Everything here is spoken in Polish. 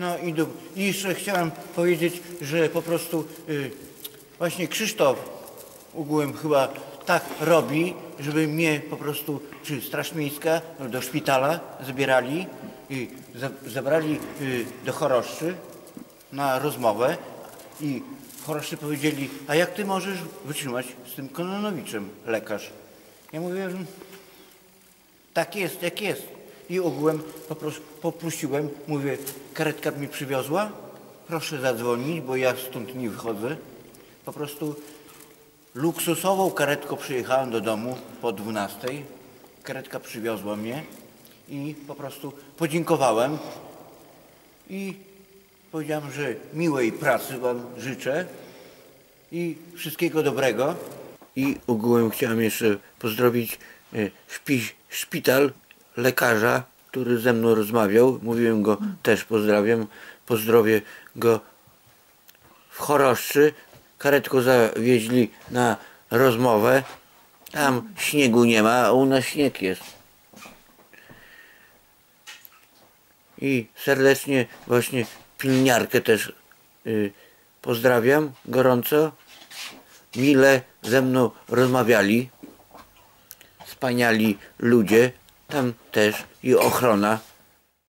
No i, do, i jeszcze chciałem powiedzieć, że po prostu y, właśnie Krzysztof ogółem chyba tak robi, żeby mnie po prostu, czy Straż Miejska do szpitala zabierali i za, zabrali y, do choroszczy na rozmowę i choroszczy powiedzieli, a jak ty możesz wytrzymać z tym Kononowiczem, lekarz? Ja mówię, że tak jest, jak jest. I ogółem popros- poprosiłem, mówię, karetka mi przywiozła, proszę zadzwonić, bo ja stąd nie wychodzę. Po prostu luksusową karetką przyjechałem do domu po 12. Karetka przywiozła mnie i po prostu podziękowałem i powiedziałem, że miłej pracy Wam życzę i wszystkiego dobrego. I ogółem chciałem jeszcze pozdrowić e, szpi, szpital, lekarza, który ze mną rozmawiał. Mówiłem go też pozdrawiam. Pozdrowię go w Choroszczy. Karetko zawieźli na rozmowę. Tam śniegu nie ma, a u nas śnieg jest. I serdecznie właśnie pielniarkę też y, pozdrawiam gorąco. Mile ze mną rozmawiali. Wspaniali ludzie. Tam też i ochrona